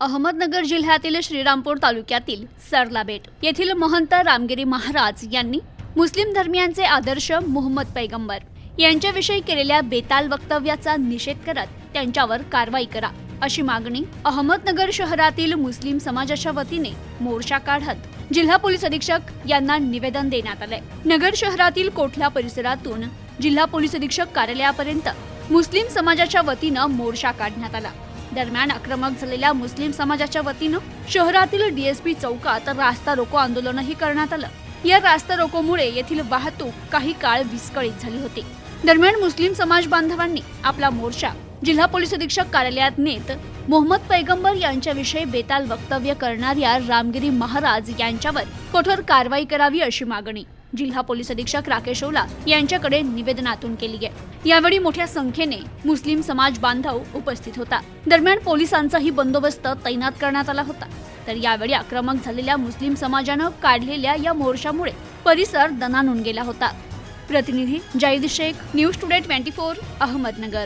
अहमदनगर जिल्ह्यातील श्रीरामपूर तालुक्यातील सरलाबेट येथील महंत रामगिरी महाराज यांनी मुस्लिम धर्मियांचे आदर्श मोहम्मद पैगंबर यांच्याविषयी केलेल्या बेताल वक्तव्याचा निषेध करत त्यांच्यावर कारवाई करा अशी मागणी अहमदनगर शहरातील मुस्लिम समाजाच्या वतीने मोर्चा काढत जिल्हा पोलीस अधीक्षक यांना निवेदन देण्यात आलंय नगर शहरातील कोठल्या परिसरातून जिल्हा पोलीस अधीक्षक कार्यालयापर्यंत मुस्लिम समाजाच्या वतीनं मोर्चा काढण्यात आला. दरम्यान आक्रमक झालेल्या मुस्लिम समाजाच्या वतीनं शहरातील डीएसपी चौकात रास्ता रोको आंदोलनही करण्यात आलं. या रास्ता रोकोमुळे येथील वाहतूक काही काळ विस्कळीत झाली होती. दरम्यान मुस्लिम समाज बांधवांनी आपला मोर्चा जिल्हा पोलीस अधीक्षक कार्यालयात नेत मोहम्मद पैगंबर यांच्याविषयी बेताल वक्तव्य करणाऱ्या रामगिरी महाराज यांच्यावर कठोर कारवाई करावी अशी मागणी जिल्हा पोलीस अधीक्षक राकेश ओला यांच्याकडे निवेदनातून केली आहे. यावेळी मोठ्या संख्येने मुस्लिम समाज बांधव उपस्थित होता. दरम्यान पोलिसांचाही बंदोबस्त तैनात करण्यात आला होता. तर यावेळी आक्रमक झालेल्या मुस्लिम समाजानं काढलेल्या या मोर्चामुळे परिसर दणानून गेला होता. प्रतिनिधी Zaid Shaikh news today twenty four Ahmednagar.